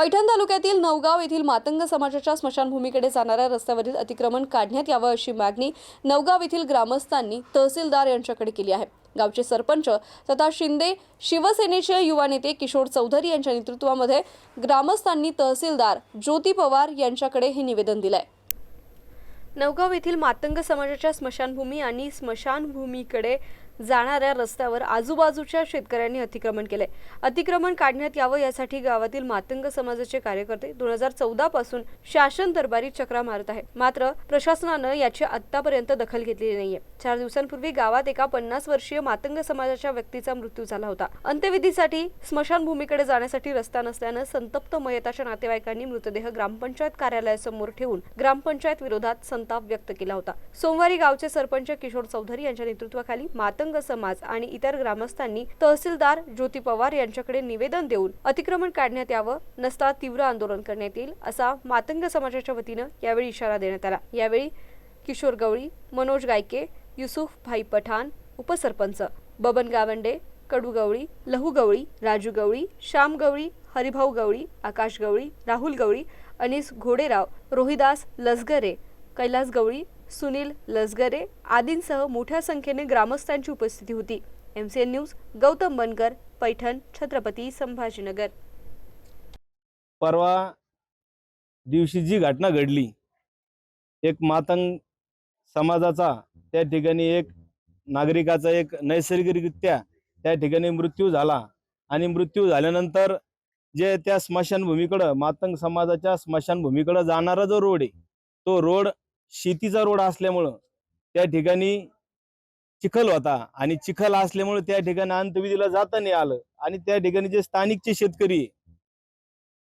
पैठण तालुक्यातील नवगाव येथील मातंग समाजाच्या स्मशानभूमीकडे जाणाऱ्या रस्त्यावरील अतिक्रमण काढण्यात यावं अशी मागणी नवगाव येथील ग्रामस्थांनी तहसीलदार यांच्याकडे केली आहे. गावचे सरपंच तथा शिंदे शिवसेनेचे युवा नेते किशोर चौधरी यांच्या नेतृत्वामध्ये ग्रामस्थांनी तहसीलदार ज्योती पवार यांच्याकडे हे निवेदन दिलंय. नवगाव येथील मातंग समाजाच्या स्मशानभूमी आणि स्मशानभूमीकडे जाणाऱ्या रस्त्यावर आजूबाजूच्या शेतकऱ्यांनी अतिक्रमण केलंय. अतिक्रमण काढण्यात यावं यासाठी गावातील मातंग समाजाचे कार्यकर्ते दोन हजार चौदा पासून शासन दरबारी चक्रा मारत आहे मात्र प्रशासनानं याची आतापर्यंत दखल घेतलेली नाहीये. चार दिवसांपूर्वी गावात एका पन्नास वर्षीय मातंग समाजाच्या व्यक्तीचा मृत्यू झाला होता. अंत्यविधीसाठी स्मशानभूमीकडे जाण्यासाठी रस्ता नसल्यानं संतप्त मयताच्या नातेवाईकांनी मृतदेह ग्रामपंचायत कार्यालयासमोर ठेवून ग्रामपंचायत विरोधात संताप व्यक्त केला होता. सोमवारी गावचे सरपंच किशोर चौधरी यांच्या नेतृत्वाखाली मातंग समाज आणि इतर ग्रामस्थांनी तहसीलदार ज्योती पवार यांच्याकडे निवेदन देऊन अतिक्रमण काढण्यात यावं नसता तीव्र आंदोलन करण्यात येईल असा मातंग समाजाच्या वतीनं यावेळी इशारा देण्यात आला. यावेळी किशोर गवळी मनोज गायके युसुफ भाई पठाण उपसरपंच बबन गावंडे कडू गवळी लहू गवळी राजू गवळी श्याम गवळी हरिभाऊ गवळी आकाश गवळी राहुल गवळी अनिस घोडेराव रोहिदास लसगरे कैलास गवळी सुनील लसगरे आदींसह मोठ्या संख्येने ग्रामस्थांची उपस्थिती होती. MCN news Gautam Bankar Paithan Chhatrapati Sambhajinagar. परवा दिवशी जी घटना घडली एक मातंग समाजाचा त्या ठिकाणी एक नागरिकाचा एक नैसर्गिकरित्या त्या ठिकाणी मृत्यू झाला आणि मृत्यू झाल्यानंतर जे त्या स्मशानभूमीकडं मातंग समाजाच्या स्मशानभूमीकडं जाणारा जो रोड आहे तो रोड शेतीचा रोड असल्यामुळं त्या ठिकाणी चिखल होता आणि चिखल असल्यामुळे त्या ठिकाणी अंतविधीला जाता नाही आलं आणि त्या ठिकाणी जे स्थानिकचे शेतकरी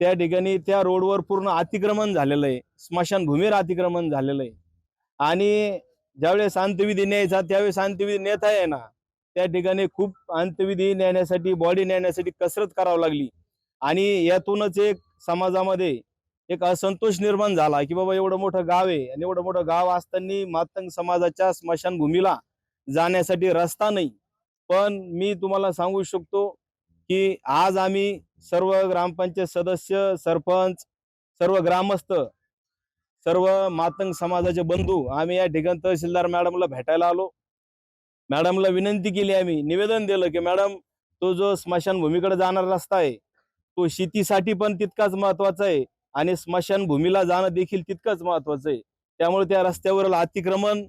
त्या ठिकाणी त्या रोडवर पूर्ण अतिक्रमण झालेलं आहे स्मशानभूमीवर अतिक्रमण झालेलं आहे. आणि ज्यावेळेस अंत्यविधी न्यायचा त्यावेळेस अंत्यविधी नेता आहे ना त्या ठिकाणी खूप अंत्यविधी नेण्यासाठी बॉडी नेण्यासाठी कसरत करावी लागली. आणि यातूनच एक समाजामध्ये एक असंतोष निर्माण झाला की बाबा एवढं मोठं गाव आहे आणि एवढं मोठं गाव असताना मातंग समाजाच्या स्मशानभूमीला जाण्यासाठी रस्ता नाही. पण मी तुम्हाला सांगू शकतो की आज आम्ही सर्व ग्रामपंचायत सदस्य सरपंच सर्व ग्रामस्थ सर्व मातंग समाजाचे बंधू आम्ही या ठिकाणी तहसीलदार मॅडमला भेटायला आलो. मॅडमला विनंती केली आम्ही निवेदन दिलं की मॅडम तो जो स्मशानभूमीकडे जाणारा रस्ता आहे तो शेतीसाठी पण तितकाच महत्त्वाचा आहे. आणि स्मशानभूमीला जाणं देखील तितकंच महत्वाचं आहे. त्यामुळे त्या रस्त्यावरील अतिक्रमण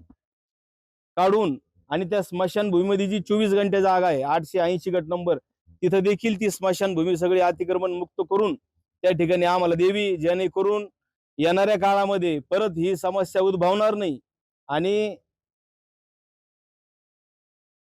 काढून आणि त्या स्मशानभूमीमध्ये जी चोवीस घंटे जागा आहे आठशे ऐंशी गट नंबर तिथं देखील ती स्मशानभूमी सगळी अतिक्रमण मुक्त करून त्या ठिकाणी आम्हाला देवी जेणेकरून येणाऱ्या काळामध्ये परत ही समस्या उद्भवणार नाही. आणि